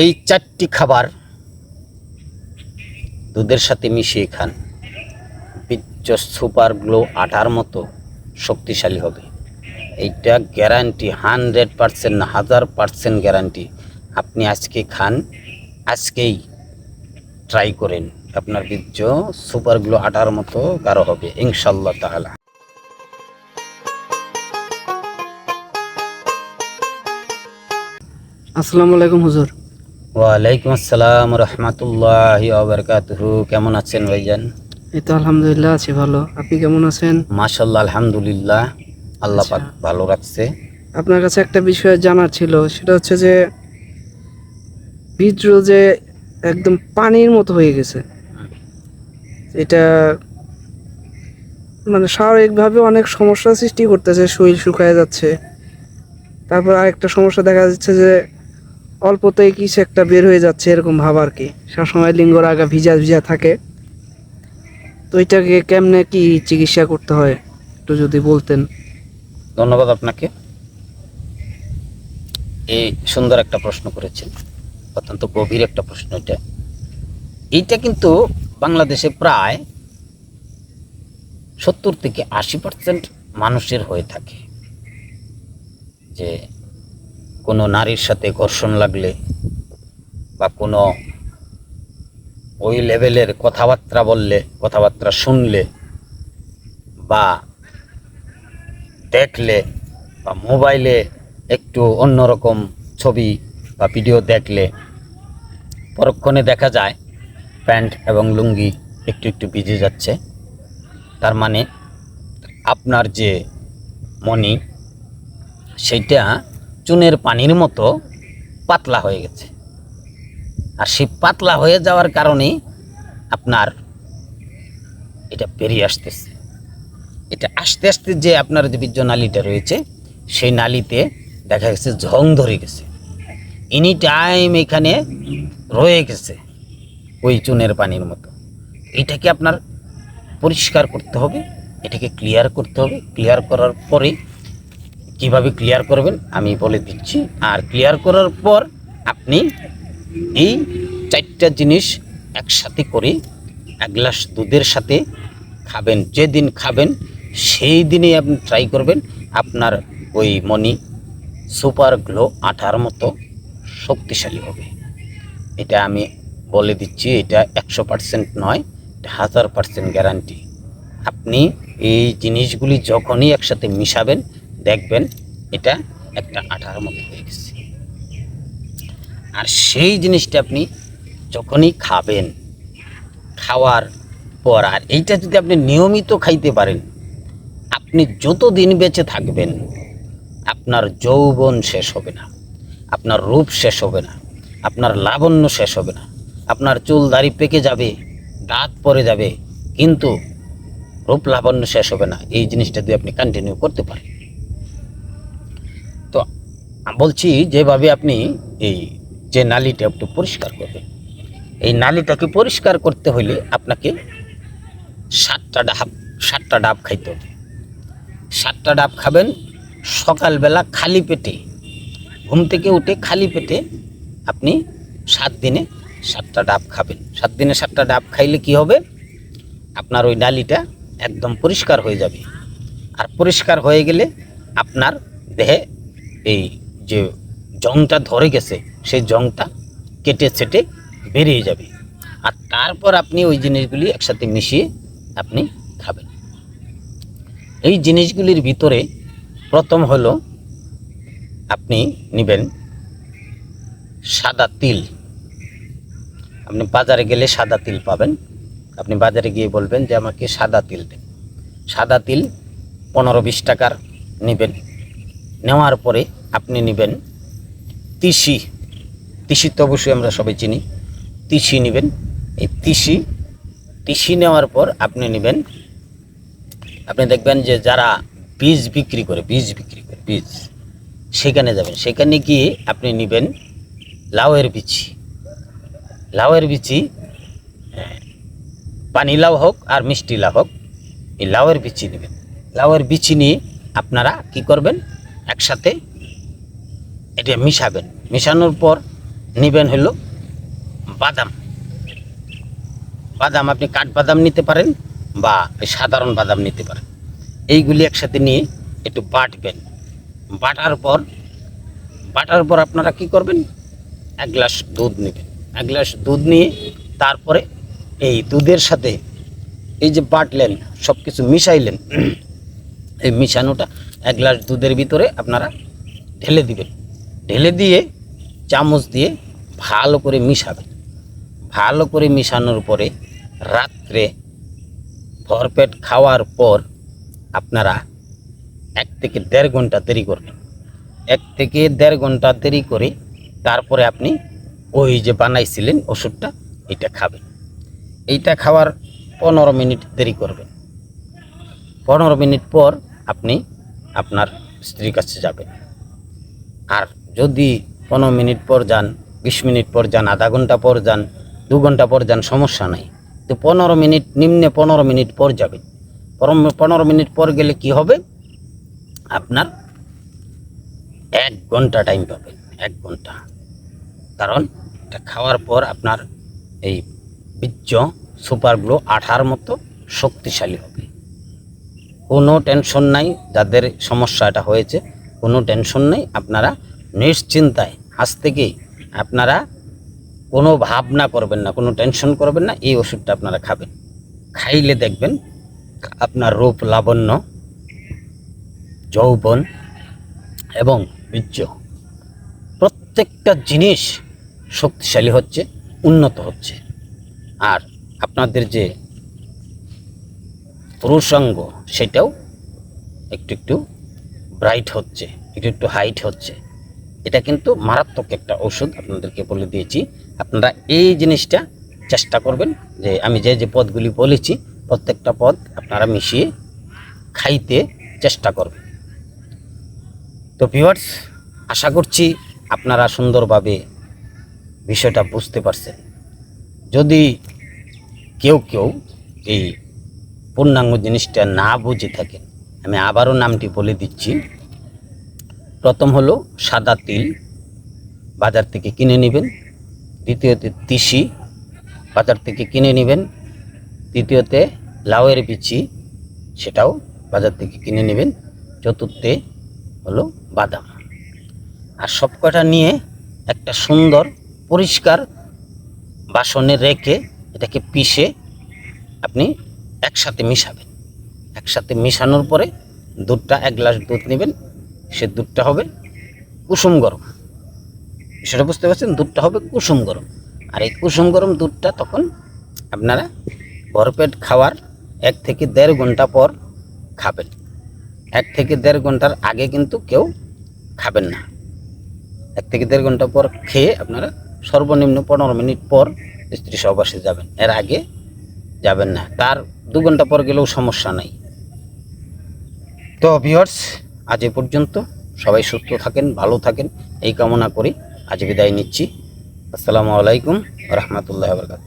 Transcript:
এই চারটি খাবার দুধের সাথে মিশিয়ে খান। পিচ্চ সুপার গ্লো আটার মতো শক্তিশালী হবে। এইটা গ্যারান্টি হান্ড্রেড পারসেন্ট না, হাজার পারসেন্ট গ্যারান্টি আপনি আজকে খান, আজকেই ট্রাই করেন। আপনার বীর্য সুপার গ্লো আটার মতো গাঢ় হবে ইনশাল্লাহ তাহলে আসসালামু আলাইকুম হুজুর। ওয়ালাইকুম আসসালাম রহমতুল্লাহ ওবরকাতুহু কেমন আছেন ভাইজান? এই তো আলহামদুলিল্লাহ আছি ভালো। আপনি কেমন আছেন? মাশাল্লাহ আলহামদুলিল্লাহ। আল্লাহ পাক ভালো রাখছে। আপনার কাছে একটা বিষয় জানার ছিল সেটা হচ্ছে যে বীজ যে একদম পানির মতো হয়ে গেছে এটা মানে স্বাভাবিকভাবে অনেক সমস্যা সৃষ্টি করতেছে শরীর শুকায় যাচ্ছে। তারপর আরেকটা সমস্যা দেখা যাচ্ছে যে অল্পতেই কিছু একটা বের হয়ে যাচ্ছে এরকম ভাব আর কি। সবসময় লিঙ্গর আগা ভিজা ভিজা থাকে। তো এটাকে কেমনে কি চিকিৎসা করতে হয়, একটু যদি বলতেন। ধন্যবাদ আপনাকে। এই সুন্দর একটা প্রশ্ন করেছেন। অত্যন্ত গভীর একটা প্রশ্ন এটা। এইটা কিন্তু বাংলাদেশে প্রায় সত্তর থেকে আশি পার্সেন্ট মানুষের হয়ে থাকে। যে কোনো নারীর সাথে ঘর্ষণ লাগলে বা কোনো ওই লেভেলের কথাবার্তা বললে, কথাবার্তা শুনলে বা দেখলে বা মোবাইলে একটু অন্যরকম ছবি বা ভিডিও দেখলে পরক্ষণে দেখা যায় প্যান্ট এবং লুঙ্গি একটু একটু ভিজে যাচ্ছে। তার মানে আপনার যে মনি সেইটা চুনের পানির মতো পাতলা হয়ে গেছে। আর সেই পাতলা হয়ে যাওয়ার কারণে আপনার এটা বেরিয়ে আসতেছে। এটা আস্তে আস্তে যে আপনার যে বীর্য নালীটা রয়েছে, সেই নালীতে দেখা গেছে ঝং ধরে গেছে। এনি টাইম এখানে রয়ে গেছে ওই চুনের পানির মতো। এটাকে আপনার পরিষ্কার করতে হবে, এটাকে ক্লিয়ার করতে হবে। ক্লিয়ার করার পরে কীভাবে ক্লিয়ার করবেন আমি বলে দিচ্ছি। আর ক্লিয়ার করার পর আপনি এই চারটা জিনিস একসাথে করে এক গ্লাস দুধের সাথে খাবেন। যেদিন খাবেন সেই দিনেই আপনি ট্রাই করবেন আপনার ওই মনি সুপার গ্লো আঠার মতো শক্তিশালী হবে। এটা আমি বলে দিচ্ছি, এটা একশো পার্সেন্ট নয়, এটা হাজার পার্সেন্ট গ্যারান্টি আপনি এই জিনিসগুলি যখনই একসাথে মিশাবেন দেখবেন এটা একটা আঠার মতো হয়ে গেছে। আর সেই জিনিসটা আপনি যখনই খাবেন, খাওয়ার পর, আর এইটা যদি আপনি নিয়মিত খাইতে পারেন, আপনি যত দিন বেঁচে থাকবেন, আপনার যৌবন শেষ হবে না, আপনার রূপ শেষ হবে না, আপনার লাবণ্য শেষ হবে না, আপনার চুল দাড়ি পেকে যাবে, দাঁত পরে যাবে, কিন্তু রূপ লাবণ্য শেষ হবে না। এই জিনিসটা দিয়ে আপনি কন্টিনিউ করতে পারেন। বলছি, যেভাবে আপনি এই যে নালিটা একটু পরিষ্কার করবেন। এই নালিটাকে পরিষ্কার করতে হলে আপনাকে সাতটা ডাব সাতটা ডাব খাইতে হবে। সাতটা ডাব খাবেন, সকালবেলা খালি পেটে, ঘুম থেকে উঠে খালি পেটে আপনি সাত দিনে সাতটা ডাব খাবেন। সাত দিনে সাতটা ডাব খাইলে কি হবে? আপনার ওই নালিটা একদম পরিষ্কার হয়ে যাবে। আর পরিষ্কার হয়ে গেলে আপনার দেহে এই যে জংটা ধরে গেছে, সেই জংটা কেটে ছেটে বেরিয়ে যাবে। আর তারপর আপনি ওই জিনিসগুলি একসাথে মিশিয়ে আপনি খাবেন। এই জিনিসগুলির ভিতরে প্রথম হলো আপনি নেবেন সাদা তিল। আপনি বাজারে গেলে সাদা তিল পাবেন। আপনি বাজারে গিয়ে বলবেন যে, আমাকে সাদা তিল দেন। সাদা তিল পনেরো বিশ টাকার নেবেন। নেওয়ার পরে আপনি নেবেন। তিসি। তিসি তো অবশ্যই আমরা সবাই চিনি। তিসি নেবেন। এই তিসি তিসি নেওয়ার পর আপনি নেবেন। আপনি দেখবেন যে যারা বীজ বিক্রি করে, বীজ বিক্রি করে, বীজ, সেখানে যাবেন। সেখানে গিয়ে আপনি নেবেন লাউয়ের বিচি। লাউয়ের বিচি পানি লাউ হোক আর মিষ্টি লাউ হোক, এই লাউয়ের বিচি নেবেন। লাউয়ের বিচি নিয়ে আপনারা কি করবেন? একসাথে এটা মিশাবেন। মিশানোর পর নেবেন হলো বাদাম। বাদাম আপনি কাঠবাদাম নিতে পারেন বা সাধারণ বাদাম নিতে পারেন। এইগুলি একসাথে নিয়ে একটু বাটবেন। বাটার পর বাটার পর আপনারা কি করবেন? এক গ্লাস দুধ নেবেন। এক গ্লাস দুধ নিয়ে তারপরে এই দুধের সাথে এই যে বাটলেন সব কিছু মিশাইলেন, এই মিশানোটা এক গ্লাস দুধের ভিতরে আপনারা ঢেলে দিবেন। ঢেলে দিয়ে চামচ দিয়ে ভালো করে মিশাবেন ভালো করে মিশানোর পরে রাত্রে ভরপেট খাওয়ার পর আপনারা এক থেকে দেড় ঘণ্টা দেরি করবেন। এক থেকে দেড় ঘণ্টা দেরি করে তারপরে আপনি ওই যে বানাইছিলেন ওষুধটা, এটা খাবেন। এইটা খাওয়ার পনেরো মিনিট দেরি করবেন। পনেরো মিনিট পর আপনি আপনার স্ত্রীর কাছে যাবেন। আর যদি পনেরো মিনিট পর যান, বিশ মিনিট পর যান, আধা ঘণ্টা পর যান, দু ঘণ্টা পর যান, সমস্যা নাই। তো পনেরো মিনিট, নিম্নে পনেরো মিনিট পর যাবেন। পনেরো মিনিট পর গেলে কি হবে? আপনার এক ঘণ্টা টাইম পাবেন, এক ঘণ্টা। কারণ এটা খাওয়ার পর আপনার এই বীর্য সুপারগুলো আঠার মতো শক্তিশালী হবে। কোনো টেনশন নাই, যাদের সমস্যাটা হয়েছে, কোনো টেনশন নেই, আপনারা নিশ্চিন্তায় আজ থেকেই আপনারা কোনো ভাবনা করবেন না, কোনো টেনশন করবেন না, এই ওষুধটা আপনারা খাবেন। খাইলে দেখবেন আপনার রূপ লাবণ্য, যৌবন এবং বীর্য প্রত্যেকটা জিনিস শক্তিশালী হচ্ছে, উন্নত হচ্ছে। আর আপনাদের যে পুরুষাঙ্গ, সেটাও একটু একটু ব্রাইট হচ্ছে, একটু একটু হাইট হচ্ছে। এটা কিন্তু মারাত্মক একটা ওষুধ আপনাদেরকে বলে দিয়েছি। আপনারা এই জিনিসটা চেষ্টা করবেন যে আমি যে যে পদগুলি বলেছি, প্রত্যেকটা পদ আপনারা মিশিয়ে খাইতে চেষ্টা করবেন। তো ভিউয়ার্স আশা করছি আপনারা সুন্দরভাবে বিষয়টা বুঝতে পারছেন। যদি কেউ কেউ এই পূর্ণাঙ্গ জিনিসটা না বুঝে থাকেন, আমি আবারও নামটি বলে দিচ্ছি। প্রথম হলো সাদা তিল, বাজার থেকে কিনে নেবেন। দ্বিতীয়তে তিসি, বাজার থেকে কিনে নেবেন। তৃতীয়তে লাউয়ের বিচি, সেটাও বাজার থেকে কিনে নেবেন। চতুর্থে হলো বাদাম। আর সব কটা নিয়ে একটা সুন্দর পরিষ্কার বাসনে রেখে এটাকে পিষে আপনি একসাথে মিশাবেন। একসাথে মিশানোর পরে দুধটা এক গ্লাস দুধ নেবেন। সে দুধটা হবে কুসুম গরম। সেটা বুঝতে পারছেন? দুধটা হবে কুসুম গরম। আর এই কুসুম গরম দুধটা তখন আপনারা ভরপেট খাওয়ার এক থেকে দেড় ঘণ্টা পর খাবেন। এক থেকে দেড় ঘণ্টার আগে কিন্তু কেউ খাবেন না। এক থেকে দেড় ঘণ্টা পর খেয়ে আপনারা সর্বনিম্ন পনেরো মিনিট পর স্ত্রী সহবাসে যাবেন। এর আগে যাবেন না। তার দু ঘণ্টা পর গেলেও সমস্যা নাই। তো ভিওর্স আজ এ পর্যন্ত। সবাই সুস্থ থাকেন, ভালো থাকেন। এই কামনা করে আজ বিদায় নিচ্ছি। আসসালামু আলাইকুম রহমতুল্লাহ বরকাত